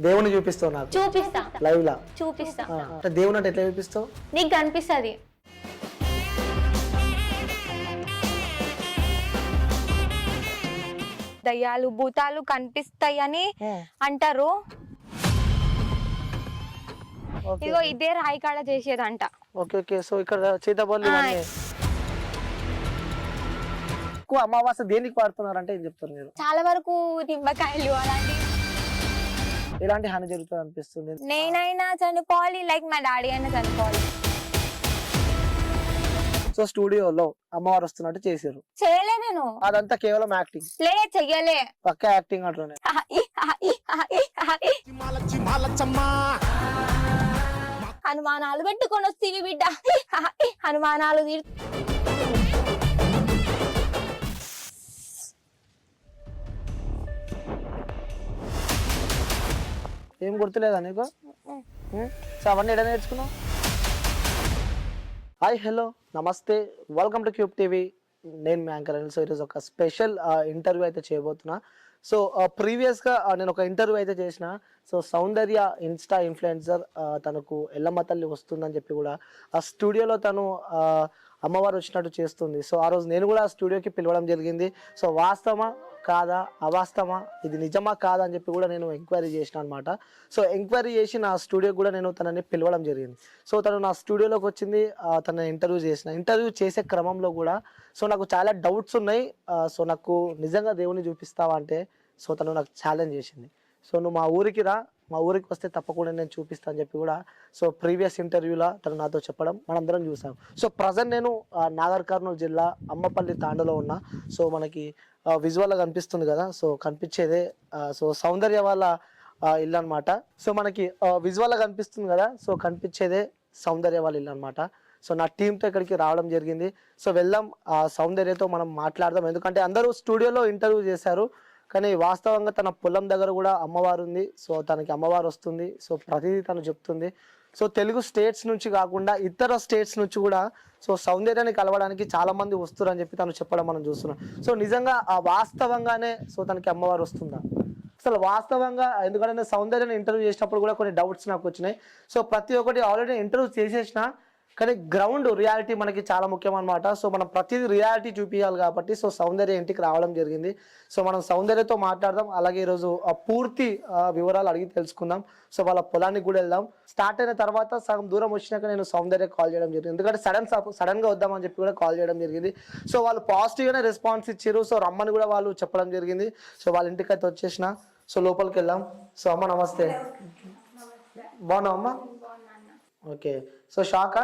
దేవుని చూపిస్తావు నాకు. చూపిస్తా. లైవ్ లా చూపిస్తా అంటే దేవుని అంటే ఎట్లా చూపిస్తావు? నీకు కనిపిస్తుంది. దయ్యాలు భూతాలు కనిపిస్తాయని అంటారు. ఇదిగో ఇదే రాయి కాడ చేసేదంట. Okay okay. సో ఇక్కడ ఇవన్నీ. ఎక్కువ అమావాస్య దేనికి వాడుతున్నారంటే ఏం చెప్తారు మీరు? చాలా వరకు నిమ్మకాయలు అలాంటి ఎలాంటి హాని జరుగుతుంది అనిపిస్తుంది. నేనైనా చనిపోవాలి లైక్ మా డాడీ అయినా చనిపోవాలి. సో స్టూడియోలో అమ్మవారు వస్తున్నట్టు చేశారు. చేయలే నేను. అదంతా కేవలం యాక్టింగ్. లే చెయ్యలే. పక్క యాక్టింగ్ అంటున్నాయి హనుమానాలు పెట్టుకొని వస్తేవి బిడ్డ. హనుమానాలు తీర్ ఏం గుర్తులేదా నీకు? సో అవన్నీ ఎక్కడ నేర్చుకున్నావు? హాయ్ హలో నమస్తే. వెల్కమ్ టు క్యూబ్ టీవీ నేను మీ యాంకర్ అనిల్. సో ఈరోజు ఒక స్పెషల్ ఇంటర్వ్యూ అయితే చేయబోతున్నా. సో ప్రీవియస్గా నేను ఒక ఇంటర్వ్యూ అయితే చేసిన. సో సౌందర్య ఇన్స్టా ఇన్ఫ్లుయెన్సర్ తనకు ఎల్లమ్మ తల్లి వస్తుందని చెప్పి కూడా ఆ స్టూడియోలో తను అమ్మవారు వచ్చినట్టు చేస్తుంది. సో ఆ రోజు నేను కూడా ఆ స్టూడియోకి పిలవడం జరిగింది. సో వాస్తవమా? కాదా? అవాస్తవమా? ఇది నిజమా కాదా అని చెప్పి కూడా నేను ఎంక్వైరీ చేసిన అనమాట సో ఎంక్వైరీ చేసి నా స్టూడియో కూడా నేను తనని పిలవడం జరిగింది. సో తను నా స్టూడియోలోకి వచ్చింది తన ఇంటర్వ్యూ చేసిన. ఇంటర్వ్యూ చేసే క్రమంలో కూడా సో నాకు చాలా డౌట్స్ ఉన్నాయి. సో నాకు నిజంగా దేవుని చూపిస్తావా అంటే సో తను నాకు ఛాలెంజ్ చేసింది. సో నువ్వు మా ఊరికి రా మా ఊరికి వస్తే తప్పకుండా నేను చూపిస్తాను అని చెప్పి కూడా సో ప్రీవియస్ ఇంటర్వ్యూలో తను నాతో చెప్పడం మనందరం చూసాం. సో ప్రజెంట్ నేను నాగర్ కర్నూలు జిల్లా అమ్మపల్లి తాండలో ఉన్నా. సో మనకి విజువల్గా కనిపిస్తుంది కదా సో కనిపించేదే సో సౌందర్య వాళ్ళ ఇల్లు అనమాట సో మనకి విజువల్గా కనిపిస్తుంది కదా సో కనిపించేదే సౌందర్య వాళ్ళ ఇల్లు అనమాట సో నా టీంతో ఇక్కడికి రావడం జరిగింది. సో వెళ్దాం ఆ సౌందర్యతో మనం మాట్లాడదాం. ఎందుకంటే అందరూ స్టూడియోలో ఇంటర్వ్యూ చేశారు. కానీ వాస్తవంగా తన పొలం దగ్గర కూడా అమ్మవారు ఉంది. సో తనకి అమ్మవారు వస్తుంది. సో ప్రతిదీ తను చెప్తుంది. సో తెలుగు స్టేట్స్ నుంచి కాకుండా ఇతర స్టేట్స్ నుంచి కూడా సో సౌందర్యాన్ని కలవడానికి చాలా మంది వస్తున్నారు అని చెప్పి తను చెప్పడం మనం చూస్తున్నాం. సో నిజంగా ఆ వాస్తవంగానే సో తనకి అమ్మవారు వస్తుందా? అసలు వాస్తవంగా ఎందుకంటే నేను సౌందర్యాన్ని ఇంటర్వ్యూ చేసినప్పుడు కూడా కొన్ని డౌట్స్ నాకు వచ్చినాయి. సో ప్రతి ఒక్కటి ఆల్రెడీ ఇంటర్వ్యూ చేసేసిన కానీ గ్రౌండ్ రియాలిటీ మనకి చాలా ముఖ్యం అనమాట సో మనం ప్రతిదీ రియాలిటీ చూపించాలి కాబట్టి సో సౌందర్య ఇంటికి రావడం జరిగింది. సో మనం సౌందర్యతో మాట్లాడదాం అలాగే ఈరోజు ఆ పూర్తి వివరాలు అడిగి తెలుసుకుందాం. సో వాళ్ళ పొలానికి కూడా వెళ్దాం. స్టార్ట్ అయిన తర్వాత సగం దూరం వచ్చినాక నేను సౌందర్య కాల్ చేయడం జరిగింది. ఎందుకంటే సడన్ సడన్గా వద్దామని చెప్పి కూడా కాల్ చేయడం జరిగింది. సో వాళ్ళు పాజిటివ్ గానే రెస్పాన్స్ ఇచ్చారు సో రమ్మని కూడా వాళ్ళు చెప్పడం జరిగింది. సో వాళ్ళ ఇంటికి అయితే వచ్చేసిన. సో లోపలికి వెళ్దాం. సో అమ్మ నమస్తే. బాగున్నావు అమ్మ? ఓకే. సో షాకా?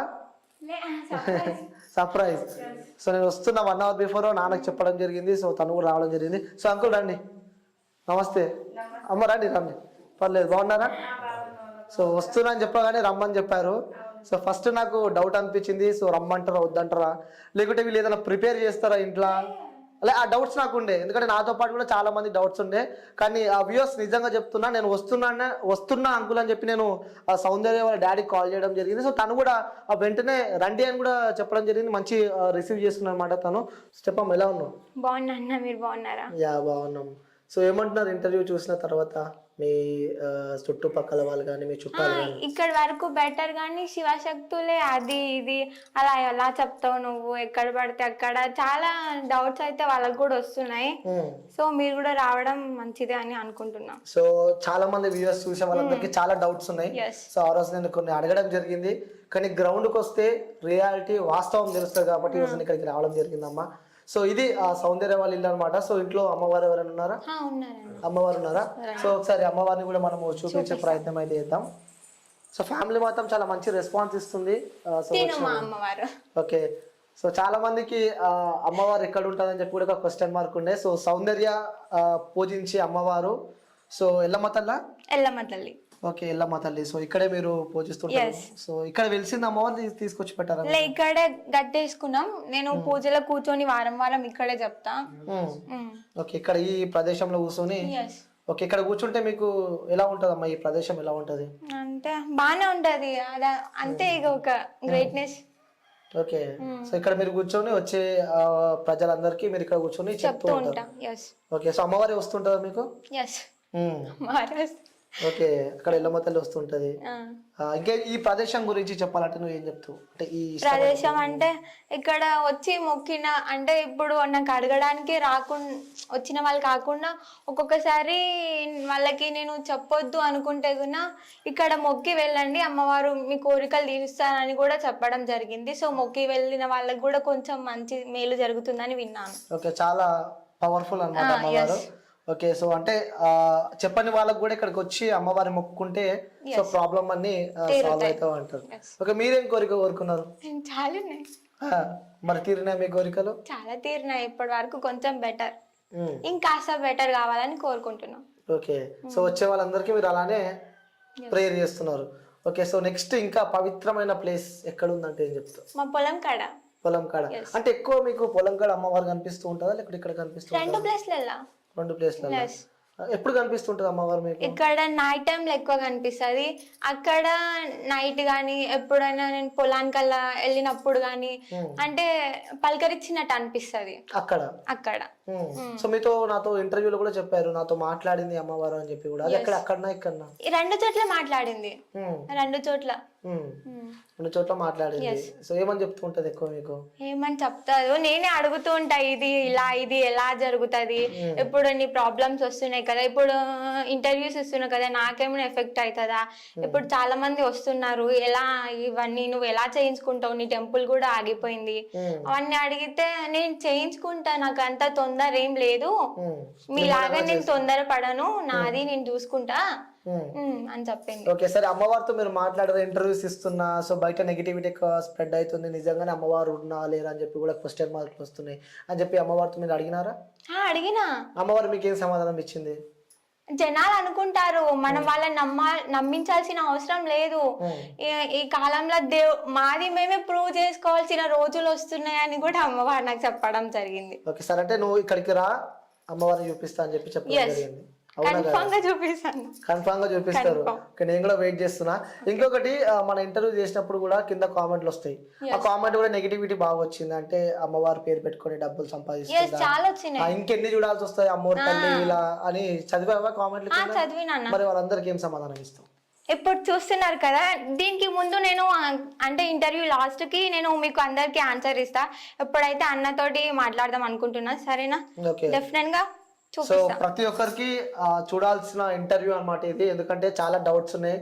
సర్ప్రైజ్ సో నేను వస్తున్నా వన్ అవర్ బిఫోర్ నాన్నకి చెప్పడం జరిగింది సో తను కూడా రావడం జరిగింది. సో అంకుల్ రండి. నమస్తే. అమ్మ రండి రండి. పర్లేదు బాగున్నారా? సో వస్తున్నా అని చెప్పగానే రమ్మని చెప్పారు. సో ఫస్ట్ నాకు డౌట్ అనిపించింది సో రమ్మంటారా వద్దంటారా? లేకుంటే వీళ్ళు ఏదైనా ప్రిపేర్ చేస్తారా ఇంట్లో? అలా ఆ డౌట్స్ నాకు ఉండే. ఎందుకంటే నాతో పాటు కూడా చాలా మంది డౌట్స్ ఉండే. కానీ ఆ వ్యూస్ నిజంగా చెప్తున్నా నేను వస్తున్నా వస్తున్నా అంకుల్ అని చెప్పి నేను ఆ సౌందర్య వాళ్ళ డాడీకి కాల్ చేయడం జరిగింది. సో తను కూడా ఆ వెంటనే రండి అని కూడా చెప్పడం జరిగింది. మంచి రిసీవ్ చేసుకున్నాను అనమాట తను. చెప్పమ్మ ఎలా ఉన్నావు? బాగున్నా మీరు బాగున్నారా? యా బాగున్నాం. సో ఏమంటున్నారు ఇంటర్వ్యూ చూసిన తర్వాత? మీ చుట్టుపక్కల వాళ్ళు కానీ మీ చుట్టాలు ఇక్కడ వరకు బెటర్ కానీ శివశక్తులే అది ఇది. అలా ఎలా చెప్తావు నువ్వు? ఎక్కడ పడితే అక్కడ. చాలా డౌట్స్ అయితే వాళ్ళకి కూడా వస్తున్నాయి. సో మీరు కూడా రావడం మంచిదే అని అనుకుంటున్నా. సో చాలా మంది వ్యూవర్స్ చూసే వాళ్ళందరికీ చాలా డౌట్స్ ఉన్నాయి. సో ఆ రోజు నేను కొన్ని అడగడం జరిగింది. కానీ గ్రౌండ్కి వస్తే రియాలిటీ వాస్తవం తెలుస్తుంది కాబట్టి ఈ రోజు నేను ఇక్కడికి రావడం జరిగిందమ్మా. సో ఇది ఆ సౌందర్య వాళ్ళ ఇల్లు అనమాట సో ఇంట్లో అమ్మవారు ఎవరైనా ఉన్నారా? అమ్మవారు ఉన్నారా? సో ఒకసారి అమ్మవారిని కూడా మనము చూపించే ప్రయత్నం అయితే చేద్దాం. సో ఫ్యామిలీ మాత్రం చాలా మంచి రెస్పాన్స్ ఇస్తుంది. ఓకే. సో చాలా మందికి అమ్మవారు ఎక్కడ ఉంటుందని చెప్పి కూడా ఒక క్వశ్చన్ మార్క్ ఉండే. సో సౌందర్య పూజించే అమ్మవారు. సో ఎల్లమ్మ తల్ల? ఎల్లమ్మ తల్లి. ఓకే ఎల్లమ్మ తల్లి. సో ఇక్కడే మీరు పూజిస్తుంటారు. Yes. సో ఇక్కడ వెలిసింది అమ్మవారు తీసుకొచ్చి పెట్టారా లే ఇక్కడే గట్టేసుకున్నాం. నేను పూజలో కూర్చొని వారం వారం ఇక్కడే చెప్తా మ్మ్. ఓకే ఇక్కడ ఈ ప్రదేశంలో కూర్చొని ఓకే ఇక్కడ కూర్చుంటే మీకు ఎలా ఉంటుంది అమ్మా ఈ ప్రదేశం ఎలా ఉంటది? అంటే బాగానే ఉంటది. అలా అంతే ఇక ఒక గ్రేట్నెస్ ఓకే. సో ఇక్కడ మీరు కూర్చొని వచ్చే ఆ, ప్రజలందరికీ మీరు ఇక్కడ కూర్చొని చెప్తూ చెప్తూ ఉంటారు. ఉంటా. ఎస్ ఓకే సో అమ్మవారి వస్తుంటుందా మీకు? ఎస్ మ్మ్. మహారాజ్ ఓకే అక్కడ ఎల్లమ్మ తల్లి వస్తుంటది ఇంకా ఈ ప్రదేశం గురించి చెప్పాలంటే నువ్వు ఏం చెప్తావు? అంటే ఈ ప్రదేశం అంటే ఇక్కడ వచ్చి మొక్కిన అంటే ఇప్పుడు నాకు అడగడానికి రాకుండా వచ్చిన వాళ్ళు కాకుండా ఒక్కొక్కసారి వాళ్ళకి నేను చెప్పొద్దు అనుకుంటే కూడా ఇక్కడ మొక్కి వెళ్ళండి అమ్మవారు మీ కోరికలు తీరుస్తారని కూడా చెప్పడం జరిగింది. సో మొక్కి వెళ్ళిన వాళ్ళకి కూడా కొంచెం మంచి మేలు జరుగుతుందని విన్నాను. ఓకే చాలా పవర్ఫుల్ అన్నమాట ఆ, అమ్మవారు. ఓకే సో అంటే చెప్పని వాళ్ళకి కూడా ఇక్కడికి వచ్చి అమ్మవారి మొక్కుకుంటే సో ప్రాబ్లం అన్ని సాల్వ్ అవుతావు అంటారు Yes. ఓకే మీరేం కోరిక కోరుకున్నారు? చాలా మరి తీరినాయి మీ కోరికలు? చాలా తీరినాయి ఇప్పటి వరకు కొంచెం బెటర్ ఉమ్, ఇంకాస్త బెటర్ కావాలని కోరుకుంటున్నాం. ఓకే సో వచ్చే వాళ్ళందరికీ మీరు అలానే ప్రేయర్ చేస్తున్నారు. ఓకే సో నెక్స్ట్ ఇంకా పవిత్రమైన ప్లేస్ ఎక్కడ ఉందంటే ఏం చెప్తావు? మా పొలం కాడ. పొలం కాడ. అంటే ఎక్కువ మీకు పొలం కాడ అమ్మవారు కనిపిస్తూ ఉంటుందా? లేకపోతే ఇక్కడ కనిపిస్తూ రెండు ప్లేస్లలో రెండు ప్లేస్లలో. ఎప్పుడు కనిపిస్తుంటుంది అమ్మవారు మీకు? ఇక్కడ నైట్ టైంలో ఎక్కువ కనిపిస్తుంది. అక్కడ నైట్ కానీ ఎప్పుడైనా నేను పొలానికల్లా వెళ్ళినప్పుడు కానీ అంటే పలకరించినట్టు అనిపిస్తుంది. అక్కడ? అక్కడ. సో మీతో నాతో ఇంటర్వ్యూలో కూడా చెప్పారు. నాతో మాట్లాడింది అమ్మవారు అని చెప్పి కూడా. ఎక్కడ అక్కడనా ఇక్కడనా? ఈ రెండు చోట్ల మాట్లాడింది. రెండు చోట్ల. రెండు చోట్ల మాట్లాడింది. సో ఏమని చెప్తూ ఉంటది ఎక్కువ మీకు? ఏమని చెప్తారు? నేనే అడుగుతూ ఉంటా ఇది ఇలా ఇది ఎలా జరుగుతుంది? ఇప్పుడు నీ ప్రాబ్లమ్స్ వస్తున్నాయి కదా ఇప్పుడు ఇంటర్వ్యూస్ ఇస్తున్నావు కదా నాకేమైనా ఎఫెక్ట్ అవుతుందా ఇప్పుడు చాలా మంది వస్తున్నారు ఎలా ఇవన్నీ నువ్వు ఎలా చేయించుకుంటావు? నీ టెంపుల్ కూడా ఆగిపోయింది. ఉమ్, అవన్నీ అడిగితే నేను చేయించుకుంటా నాకు అంత తొందర ఏం లేదు. మీలాగా నేను తొందర పడను నాది నేను చూసుకుంటా. అని చెప్పింది. ఓకే సరే అమ్మవారితో మీరు మాట్లాడారు ఇంటర్వ్యూస్ ఇస్తున్నా సో బయట నెగిటివిటీ ఎక్కువ స్ప్రెడ్ అవుతుంది నిజంగానే అమ్మవారు ఉన్నా లేరా అని చెప్పి కూడా క్వశ్చన్ మార్కులు వస్తున్నాయి. అని చెప్పి అమ్మవారితో మీరు అడిగినారా? అడిగినా. అమ్మవారు మీకు ఏం సమాధానం ఇచ్చింది? జనాలు అనుకుంటారు మనం వాళ్ళని నమ్మ నమ్మించాల్సిన అవసరం లేదు. ఈ- కాలంలో దేవ్ మాది మేమే ప్రూవ్ చేసుకోవాల్సిన రోజులు వస్తున్నాయని కూడా అమ్మవారు నాకు చెప్పడం జరిగింది. ఓకే సరే అంటే నువ్వు ఇక్కడికి రా అమ్మవారిని చూపిస్తా అని చెప్పి చెప్పడం. జరిగింది. కన్ఫామ్గా చూపిస్తాను. కన్ఫామ్. గా చూపిస్తారు నేను కూడా వెయిట్ చేస్తున్నా. ఇంకొకటి మన ఇంటర్వ్యూ చేసినప్పుడు కూడా కింద కామెంట్లు వస్తాయి. ఆ కామెంట్ కూడా నెగిటివిటీ బాగా వచ్చింది. అంటే అమ్మవారి పేరు పెట్టుకొని డబ్బులు వచ్చినాయి. ఇంకెన్ని చూడాల్సి వస్తాయి? అమ్మోరు తల్లి ఇలా అని చదివావా కామెంట్లు మరి వాళ్ళందరికీ ఏం సమాధానం ఇస్తాం? ఇప్పుడు చూస్తున్నారు కదా దీనికి ముందు నేను అంటే ఇంటర్వ్యూ లాస్ట్కి నేను మీకు అందరికి ఆన్సర్ ఇస్తా. ఎప్పుడైతే అన్నతోటి మాట్లాడదాం అనుకుంటున్నా సరేనా? ఓకే. డెఫినెట్గా సో ప్రతి ఒక్కరికి ఆ, చూడాల్సిన ఇంటర్వ్యూ అన్నమాట ఇది. ఎందుకంటే చాలా డౌట్స్ ఉన్నాయి.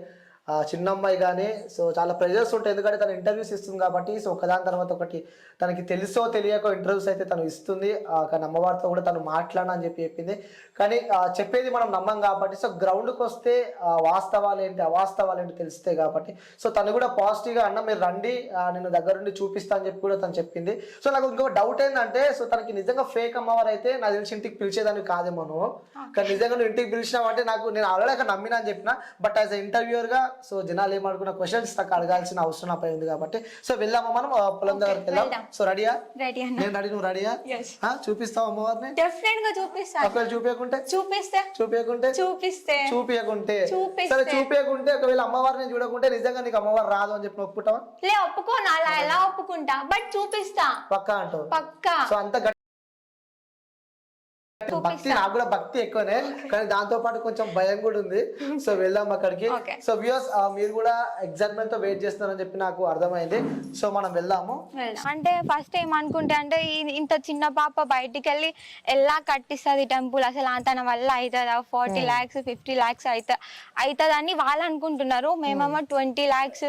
చిన్న అమ్మాయి కానీ సో చాలా ప్రెజర్స్ ఉంటాయి. ఎందుకంటే తను ఇంటర్వ్యూస్ ఇస్తుంది కాబట్టి సో ఒకదాని తర్వాత ఒకటి తనకి తెలుసో తెలియకో ఇంటర్వ్యూస్ అయితే తను ఇస్తుంది. ఆ, కానీ అమ్మవారితో కూడా తను మాట్లాడనని చెప్పి చెప్పింది. కానీ చెప్పేది మనం నమ్మం కాబట్టి సో గ్రౌండ్కి వస్తే వాస్తవాలు ఏంటి అవాస్తవాలు ఏంటి తెలుస్తాయి కాబట్టి సో తను కూడా పాజిటివ్గా అన్న మీరు రండి నేను దగ్గరుండి చూపిస్తా అని చెప్పి కూడా తను చెప్పింది. సో నాకు ఇంకో డౌట్ ఏంటంటే సో తనకి నిజంగా ఫేక్ అమ్మవారు అయితే నాకు తెలిసి ఇంటికి పిలిచేదాన్ని కాదేమో కానీ నిజంగా నువ్వు ఇంటికి పిలిచినావు అంటే నాకు నేను ఆల్రెడీ అక్కడ నమ్మినా అని చెప్పిన. బట్ యాజ్ ఇంటర్వ్యూర్గా సో జనాలు ఏమనుకున్న క్వశ్చన్స్ నాకు అడగాల్సిన అవసరం నాపై ఉంది కాబట్టి. సో వెళ్దామా మనం? పొలం దగ్గరికి వెళ్దాం. సో రెడీయా? నేను రెడీ నువ్వు రెడీయా? చూపిస్తావు అమ్మవారిని? డెఫినెట్గా చూపిస్తా. ఒకవేళ చూపించకుంటే చూపిస్తే. చూపించకుంటే చూపిస్తే. చూపించకుంటే. సరే చూపించకుంటే ఒకవేళ అమ్మవారిని చూడకుంటే నిజంగా నీకు అమ్మవారు రాదు అని చెప్పి ఒప్పుకుంటావా? లే ఒప్పుకోను. అలా ఎలా ఒప్పుకుంటా? బట్ చూపిస్తా. పక్కా అంటావు. పక్కా. సో అంత భక్తి నాకు కూడా భక్తి ఎక్కువనే కానీ దాంతో పాటు కొంచెం భయం కూడా ఉంది. సో వెళ్దాం అక్కడికి. సో వ్యూస్ మీరు కూడా ఎగ్జైట్మెంట్తో వెయిట్ చేస్తున్నారని చెప్పి నాకు అర్థమైంది. సో మనం వెళ్దాము. వెళ్దాం. అంటే ఫస్ట్ ఏమనుకుంటే అంటే ఇంత చిన్న పాప బయటికి వెళ్ళి ఎలా కట్టిస్తుంది టెంపుల్? అసలు తన వల్ల అవుతుందా ఫార్టీ ల్యాక్స్ ఫిఫ్టీ ల్యాక్స్ అవుతా అవుతుందని వాళ్ళు అనుకుంటున్నారు. మేమేమో ట్వంటీ ల్యాక్స్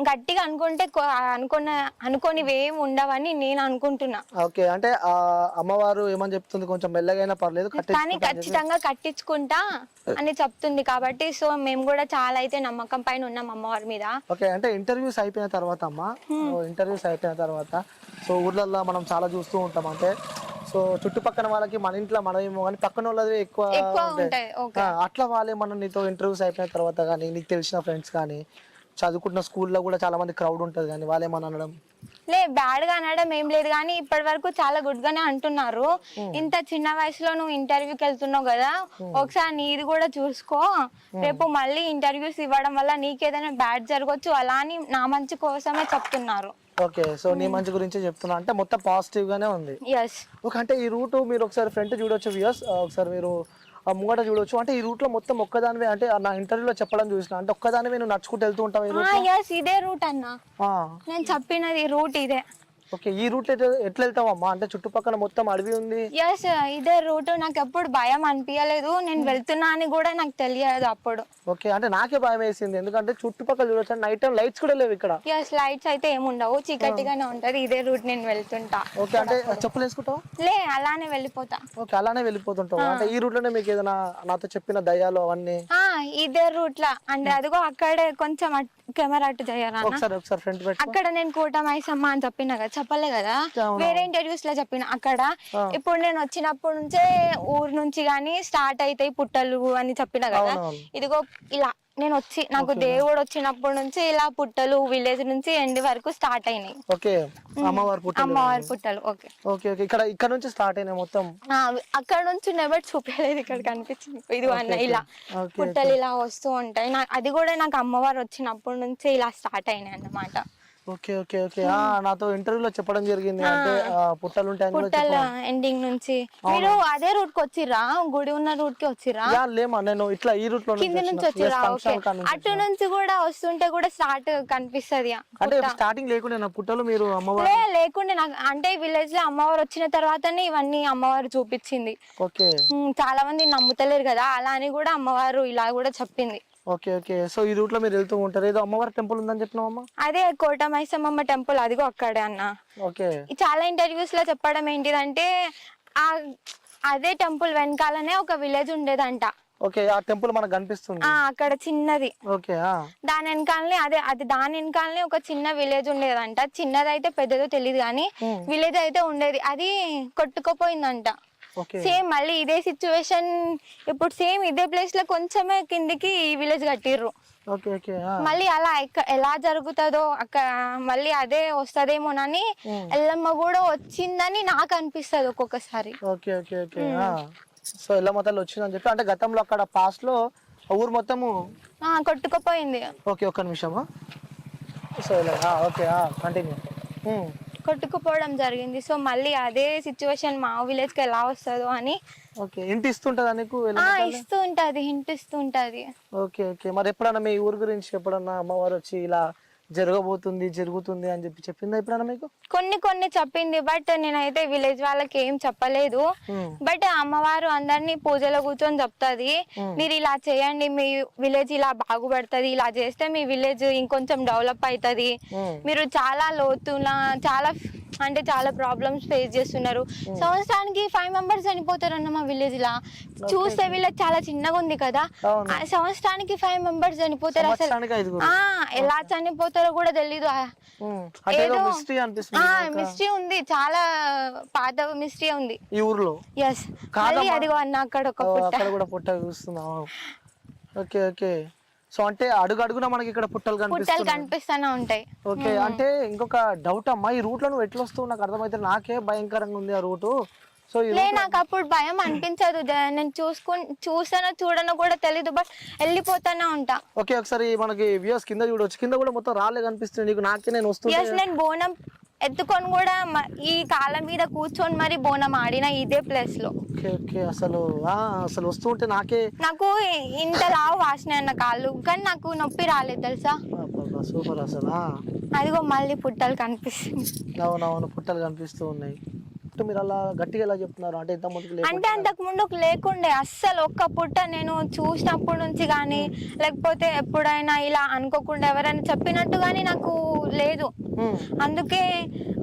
గట్టిగా అనుకుంటే కొ- అనుకున్న అనుకోనివి ఏం ఉండవని నేను అనుకుంటున్నా. ఓకే అంటే ఆ అమ్మవారు ఏమని చెప్తుంది? కొంచెం మెల్లగైనా పర్లేదు కానీ ఖచ్చితంగా కట్టించుకుంటా అని చెప్తుంది కాబట్టి సో మేము కూడా చాలా అయితే నమ్మకం పైన ఉన్నాం అమ్మవారి మీద. ఓకే అంటే ఇంటర్వ్యూస్ అయిపోయిన తర్వాత అమ్మ. ఇంటర్వ్యూస్ అయిపోయిన తర్వాత సో ఊర్లలో మనం చాలా చూస్తూ ఉంటాం అంటే సో చుట్టుపక్కల వాళ్ళకి మన ఇంట్లో మనమేమో కానీ పక్కన వాళ్ళది ఎక్కువ ఎక్కువ ఉంటాయి. ఉంటాయి ఓకే. ఆ, అట్లా వాళ్ళే మనం నీతో ఇంటర్వ్యూస్ అయిపోయిన తర్వాత కానీ నీకు తెలిసిన ఫ్రెండ్స్ కానీ చదువుకుంటున్న స్కూల్లో కూడా చాలా మంది క్రౌడ్ ఉంటుంది కానీ వాళ్ళేమని అనడం? లే బ్యాడ్గా అనడం ఏం లేదు కానీ ఇప్పటి వరకు చాలా గుడ్ గానే అంటున్నారు. ఇంత చిన్న వయసులో నువ్వు ఇంటర్వ్యూకి వెళ్తున్నావు కదా ఒకసారి నీది కూడా చూసుకో. రేపు మళ్ళీ ఇంటర్వ్యూస్ ఇవ్వడం వల్ల నీకేదైనా బ్యాడ్ జరగవచ్చు అలా అని నా మంచి కోసమే చెప్తున్నారు. ఓకే సో నీ మంచి గురించి చెప్తున్నా. అంటే మొత్తం పాజిటివ్ గానే ఉంది. ఎస్ ఓకే అంటే ఈ రూట్ మీరు ఒకసారి ఫ్రంట్ చూడొచ్చు వ్యూస్ ఒకసారి మీరు ఆ ముంగట చూడొచ్చు. అంటే ఈ రూట్లో మొత్తం ఒక్కదానివే అంటే నా ఇంటర్వ్యూలో చెప్పడం చూసిన అంటే ఒక్కదానివే నువ్వు నడుచుకుంటూ వెళ్తూ ఉంటావు ఇదే రూట్ అన్న. నేను చెప్పినది రూట్ ఇదే. ఓకే ఈ రూట్ ఎట్లా వెళ్తావమ్మా? అంటే చుట్టుపక్కల మొత్తం అడవి ఉంది. ఎస్ ఇదే రూట్. నాకు ఎప్పుడు భయం అనిపించలేదు నేను వెళ్తున్నా అని కూడా నాకు తెలియదు అప్పుడు. ఓకే అంటే నాకే భయం వేసింది. ఎందుకంటే చుట్టుపక్కల చూడొచ్చు నైట్ టైం లైట్స్ కూడా లేవు ఇక్కడ. ఎస్ లైట్స్ అయితే ఏముండవు చీకటిగానే ఉంటది. ఇదే రూట్ నేను వెళ్తుంటా. ఓకే అంటే చెప్పులు వేసుకుంటావు? లే అలానే వెళ్ళిపోతా. ఓకే అలానే వెళ్ళిపోతుంటావు? అంటే ఈ రూట్లోనే మీకు ఏదైనా నాతో చెప్పిన దయ్యాలు అవన్నీ? ఆ ఇదే రూట్ లా. అంటే అదిగో అక్కడే కొంచెం కెమెరా అటు చేయరా ఒకసారి ఒకసారి ఫ్రంట్ పెట్టుకో. అక్కడ నేను కూటమైసమ్మ అని చెప్పిన కదా చెప్పలే కదా. వేరే ఇంటర్వ్యూస్లో చెప్పిన అక్కడ. ఇప్పుడు నేను వచ్చినప్పటి నుంచే ఊరు నుంచి గానీ స్టార్ట్ అవుతాయి పుట్టలు అని చెప్పిన కదా. ఇదిగో ఇలా నేను వచ్చి నాకు దేవుడు వచ్చినప్పటి నుంచి ఇలా పుట్టలు విలేజ్ నుంచి ఎండి వరకు స్టార్ట్ అయినాయి. ఓకే. అమ్మవారి పుట్టలు. ఓకే. Okay okay. ఇక్కడ ఇక్కడ నుంచి స్టార్ట్ అయినాయి మొత్తం? అక్కడ నుంచి నెవర్ చూపించలేదు ఇక్కడ కనిపించింది. ఇది అన్న ఇలా. పుట్టలు ఇలా వస్తూ ఉంటాయి. అది కూడా నాకు అమ్మవారు వచ్చినప్పటి నుంచి ఇలా స్టార్ట్ అయినాయి అన్నమాట ఓకే ఓకే ఓకే. ఆ నాతో ఇంటర్వ్యూలో చెప్పడం జరిగింది. అంటే పుట్టలు ఉంటాయని కూడా పుట్టల ఎండింగ్ నుంచి. మీరు అదే రూట్కి వచ్చిర్రా? గుడి ఉన్న రూట్కి వచ్చిర్రా? యా లేమా నేను ఇట్లా ఈ రూట్లో కింద నుంచి వచ్చిర్రా? ఓకే. అటు నుంచి కూడా వస్తుంటే కూడా స్టార్ట్ కనిపిస్తది అంటే స్టార్టింగ్ లేకుండా నా పుట్టలు మీరు అమ్మవారు? లేకుండే నాకు అంటే విలేజ్లో అమ్మవారు వచ్చిన తర్వాతనే ఇవన్నీ అమ్మవారు చూపించింది. ఓకే. చాలా మంది నమ్ముతలేరు కదా? అలా అని కూడా అమ్మవారు ఇలా కూడా చెప్పింది. Okay okay. సో ఈ రూట్లో మీరు వెళ్తూ ఉంటారు. ఏదో అమ్మవారి టెంపుల్ ఉందని చెప్పినావమ్మా? అదే కోట మైసమ్మ టెంపుల్. అదిగో అక్కడే అన్న. ఓకే. చాలా ఇంటర్వ్యూస్లో చెప్పడం ఏంటిదంటే ఆ అదే టెంపుల్ వెనకాలనే ఒక విలేజ్ ఉండేదంట. ఓకే ఆ టెంపుల్ మనకు కనిపిస్తుంది. ఆ అక్కడ చిన్నది. ఓకే ఆ. దాని వెనకాలనే అదే అది దాని వెనకాలనే ఒక చిన్న విలేజ్ ఉండేదంట. చిన్నది అయితే పెద్దదో తెలియదు కానీ. విలేజ్ అయితే ఉండేది. అది కొట్టుకుపోయిందంట. సేమ్ మళ్ళీ ఇదే సిచ్యువేషన్ ఇప్పుడు సేమ్ ఇదే ప్లేస్లో కొంచెమే కిందికి ఈ విలేజ్ కట్టిర్రు. మళ్ళీ అలా ఎలా జరుగుతుందో అక్కడ మళ్ళీ అదే వస్తదేమోనని Hmm. ఎల్లమ్మ కూడా వచ్చిందని నాకు అనిపిస్తుంది ఒక్కొక్కసారి. ఓకే ఓకే ఓకే సో ఇలా మొత్తాలు వచ్చిందని చెప్పి అంటే గతంలో అక్కడ పాస్ట్లో ఊరు మొత్తము కొట్టుకుపోయింది. ఓకే ఒక్క నిమిషము. సో ఇలా ఓకే కంటిన్యూ కొట్టుకుపోవడం జరిగింది. సో మళ్ళీ అదే సిచ్యువేషన్ మా విలేజ్కి ఎలా వస్తుందో అని ఓకే ఇంటి ఇస్తుంటుందా నీకు ఎలా ఆ ఇస్తూ ఉంటది హింట్ ఇస్తూ ఉంటది ఓకే ఓకే. మరి ఎప్పుడన్నా మీ ఊరు గురించి ఎప్పుడన్నా అమ్మవారు వచ్చి ఇలా జరగబోతుంది జరుగుతుంది అని చెప్పి చెప్పిందా ఎప్పుడన్నా మీకు? కొన్ని కొన్ని చెప్పింది బట్ నేనైతే విలేజ్ వాళ్ళకి ఏం చెప్పలేదు. బట్ అమ్మవారు అందరినీ పూజలో కూర్చొని చెప్తాది. మీరు ఇలా చేయండి మీ విలేజ్ ఇలా బాగుపడుతుంది ఇలా చేస్తే మీ విలేజ్ ఇంకొంచెం డెవలప్ అవుతుంది. మీరు చాలా లోతున చాలా అంటే చాలా ప్రాబ్లమ్స్ ఫేస్ చేస్తున్నారు. సంవత్సరానికి ఫైవ్ మెంబర్స్ చనిపోతారన్న మా విలేజ్ లా చూస్తే విలేజ్ చాలా చిన్నగా ఉంది కదా సంవత్సరానికి ఫైవ్ మెంబర్స్ చనిపోతారు అసలు. ఎలా చనిపోతారో కూడా తెలీదు. ఏదో మిస్టరీ అనిపిస్తుంది. మిస్టరీ ఉంది. చాలా పాత మిస్టరీ ఉంది. ఈ ఊర్లో? ఎస్ మళ్ళీ అదిగో అన్న అక్కడ ఒక ఓ, పుట్ట. అక్కడ కూడా పుట్ట చూస్తున్నాం. Okay okay. సో అంటే అడుగు అడుగున మనకి ఇక్కడ పుట్టలు పుట్టలు కనిపిస్తూనే ఉంటాయి. ఓకే అంటే ఇంకొక డౌట్ అమ్మా ఈ రూట్లో నువ్వు ఎట్లా వస్తావు నాకు అర్థమైతే నాకే భయంకరంగా ఉంది ఆ రూటు. సో లే నాకు అప్పుడు భయం అనిపించదు. నేను చూసుకు చూసానో చూడనో కూడా తెలీదు బట్ వెళ్ళిపోతానే ఉంటా. ఓకే ఒకసారి మనకి వ్యూస్ కింద చూడవచ్చు కింద కూడా మొత్తం రాలే కనిపిస్తుంది. నీకు నాకే నేను ఎస్ నేను బోనం ఎత్తుకొని కూడా మ- ఈ కాళ్ళ మీద కూర్చొని మరి బోనం ఆడిన ఇదే ప్లేస్లో. ఓకే ఓకే అసలు ఆ, అసలు వస్తుంటే నాకే నాకు ఇంత లావు వాసిన కాళ్ళు కానీ నాకు నొప్పి రాలేదు తెలుసా? సూపర్ అసలు ఆ. అదిగో మళ్ళీ పుట్టలు కనిపిస్తుంది అవునవును పుట్టలు కనిపిస్తూ ఉన్నాయి. అంటే మీరు అలా గట్టిగా ఎలా చెప్తున్నారు? అంటే ఇంత లేకుండా అంటే అంతకు ముందు లేకుండే అస్సలు ఒక్క పుట్ట నేను చూసినప్పటి నుంచి కానీ లేకపోతే ఎప్పుడైనా ఇలా అనుకోకుండా ఎవరైనా చెప్పినట్టు కానీ నాకు లేదు. అందుకే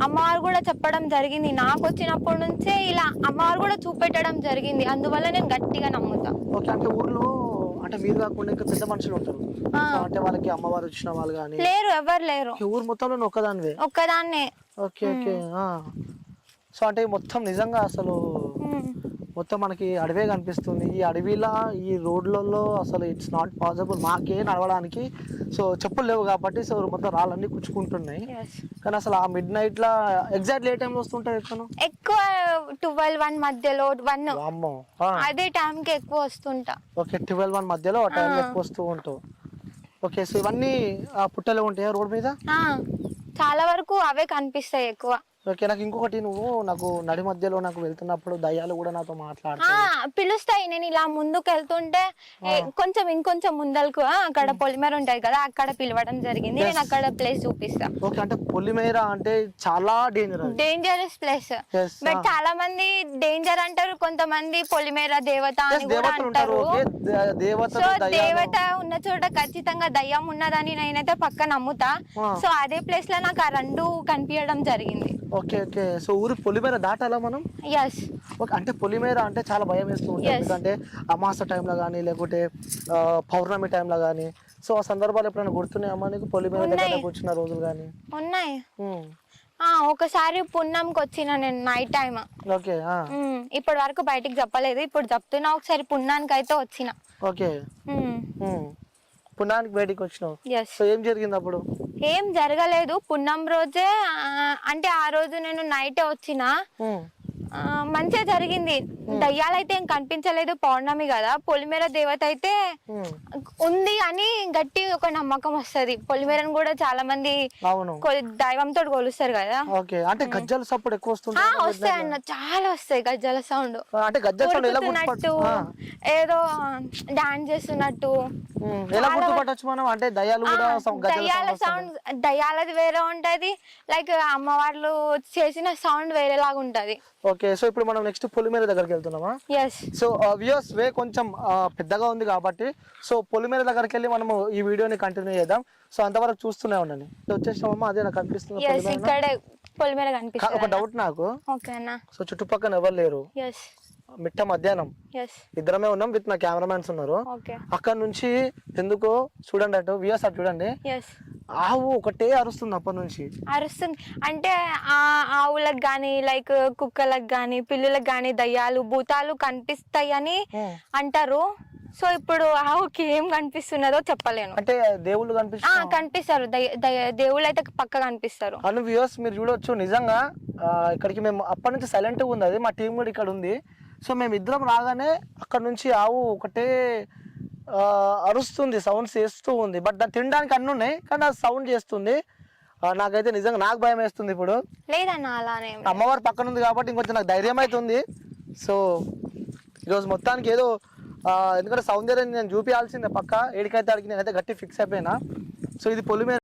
అమ్మవారు కూడా చెప్పడం జరిగింది. నాకు వచ్చినప్పటి నుంచే ఇలా అమ్మవారు కూడా చూపెట్టడం జరిగింది. అందువల్ల నేను గట్టిగా నమ్ముతా. ఓకే అంటే ఊర్లో అంటే మీరు కాకుండా ఇంకా పెద్ద మనుషులు ఉంటారు. అంటే వాళ్ళకి అమ్మవారు వచ్చిన వాళ్ళు కానీ లేరు ఎవరు లేరు. ఊరు మొత్తంలో ఒక్కదానివే? ఒక్కదాన్నే. Okay okay. సో అంటే మొత్తం నిజంగా అసలు. మొత్తం మనకి అడవే కనిపిస్తుంది. ఈ అడవిలా ఈ రోడ్లలో అసలు ఇట్స్ నాట్ పాసిబుల్ మాకే నడవడానికి సో చెప్పులు లేవు కాబట్టి సో మొత్తం రాళ్ళన్నీ కుచ్చుకుంటున్నాయి. కానీ అసలు ఆ మిడ్ నైట్ లా ఎగ్జాక్ట్ ఏ టైంలో వస్తుంటాయి ఎక్కను ఎక్కువ ట్వెల్వ్ వన్ మధ్యలో వన్ అమ్మో అదే టైంకి ఎక్కువ వస్తుంటా. ఓకే ట్వెల్వ్ వన్ మధ్యలో ఆ టైంలో ఎక్కువ వస్తూ ఉంటావు. ఓకే సో ఇవన్నీ ఆ పుట్టలే ఉంటాయా రోడ్ మీద? చాలా వరకు అవే కనిపిస్తాయి ఎక్కువ. ఓకే నాకు ఇంకొకటి నువ్వు నాకు నడి మధ్యలో నాకు వెళ్తున్నప్పుడు దయ్యాలు కూడా నాతో ఆ మాట్లాడతాయి పిలుస్తాయి. నేను ఇలా ముందుకు వెళ్తుంటే కొంచెం ఇంకొంచెం ముందలకు అక్కడ పొలిమేర ఉంటది కదా అక్కడ పిలవడం జరిగింది. నేను అక్కడ ప్లేస్ చూపిస్తా. ఓకే అంటే పొలిమేర అంటే చాలా డేంజర్ డేంజరస్ ప్లేస్ బట్. చాలా మంది డేంజర్ అంటారు. కొంతమంది పొలిమేర దేవత అని కూడా అంటారు. సో దేవత ఉన్న చోట ఖచ్చితంగా దయ్యం ఉన్నదని నేనైతే పక్క నమ్ముతా. సో అదే ప్లేస్లో నాకు ఆ రెండు కనిపించడం జరిగింది. ఓకే ఓకే సో ఊరు పొలిమేర దాటాలా మనం? ఎస్ ఓకే అంటే పొలిమేర అంటే చాలా భయం వేస్తూ ఉంటుంది Yes. ఎందుకంటే అమాస టైంలో కానీ లేకుంటే ఆ, పౌర్ణమి టైంలో కానీ సో ఆ సందర్భాలు ఎప్పుడైనా గుర్తున్నాయమ్మా నీకు? పొలిమేర దగ్గర ఉన్నాయి. కూర్చున్న రోజులు కానీ ఉన్నాయి. ఆ ఒకసారి పున్నంకి వచ్చిన నేను నైట్ టైం ఓకే ఆ, ఇప్పటి వరకు బయటికి చెప్పలేదు. ఇప్పుడు చెప్తున్నా ఒకసారి పున్నానికి అయితే వచ్చిన ఓకే ఉమ్. పుణ్యానికి బయటికి వచ్చినావు. ఎస్ సో ఏం జరిగింది అప్పుడు? ఏం జరగలేదు. పున్నం రోజే అంటే ఆ రోజు నేను నైటే వచ్చిన. మంచిగా జరిగింది. దయ్యాలైతే ఏం కనిపించలేదు పౌర్ణమి కదా. పొలిమేర దేవత అయితే. ఉంది అని గట్టి ఒక నమ్మకం వస్తది. పొలిమేరను కూడా చాలా మంది దైవంతో కొలుస్తారు కదా. అంటే గజ్జల సప్పుడు ఎక్కువ వస్తాయి అన్న. చాలా వస్తాయి గజ్జల సౌండ్. అంటే గజ్జల సౌండ్. ఏదో డాన్స్ చేస్తున్నట్టు. అంటే దయ్యాలు సౌండ్ సౌండ్ దయ్యాలది వేరే ఉంటది. లైక్ అమ్మవార్లు చేసిన సౌండ్ వేరేలాగా ఉంటది ఓకే సో ఇప్పుడు మనం నెక్స్ట్ పొలిమేర దగ్గరికి వెళ్తున్నామా? సో వ్యూస్ వే కొంచెం ఆ, పెద్దగా ఉంది కాబట్టి సో పొలిమేర దగ్గరికి వెళ్ళి మనము ఈ వీడియోని కంటిన్యూ చేద్దాం. సో అంతవరకు చూస్తూనే ఉండండి. వచ్చేసామమ్మా అదే నాకు కనిపిస్తుంది ఒక డౌట్ నాకు. సో చుట్టుపక్కల ఎవరు లేరు? మిట్ట మధ్యాహ్నం. ఇద్దరమే ఉన్నాం విత్ నా కెమెరామ్యాన్స్ ఉన్నారు. అక్కడ నుంచి ఎందుకో చూడండి అటు వ్యూస్ అటు చూడండి. ఆవు ఒకటే అరుస్తుంది అప్పటి నుంచి. అరుస్తుంది. అంటే ఆ ఆవులకు కానీ లైక్ కుక్కలకు కానీ పిల్లులకు కానీ దయ్యాలు భూతాలు కనిపిస్తాయి అని Hmm. అంటారు. సో ఇప్పుడు ఆవుకి ఏం కనిపిస్తున్నదో చెప్పలేను. అంటే దేవుళ్ళు కనిపిస్తారు. దయ్య- దేవుళ్ళు అయితే పక్క కనిపిస్తారు. అను వ్యూస్ మీరు చూడొచ్చు. నిజంగా ఇక్కడికి మేము అప్పటి నుంచి సైలెంట్గా ఉంది. అది మా టీం కూడా ఇక్కడ ఉంది. సో మేము ఇద్దరం రాగానే అక్కడ నుంచి ఆవు ఒకటే అరుస్తుంది సౌండ్స్ చేస్తూ ఉంది. బట్ దాన్ని తినడానికి అన్ని ఉన్నాయి కానీ అది సౌండ్ చేస్తుంది. నాకైతే నిజంగా నాకు భయం వేస్తుంది ఇప్పుడు. లేదన్న అలానే ఏం లేదు. అమ్మవారు పక్కన ఉంది కాబట్టి ఇంకొంచెం నాకు ధైర్యం అవుతుంది సో ఈరోజు మొత్తానికి ఏదో ఎందుకంటే సౌందర్యం నేను చూపించాల్సిందే పక్క. ఏడికైతే అడిగి నేనైతే గట్టి ఫిక్స్ అయిపోయినా. సో ఇది పొలిమేర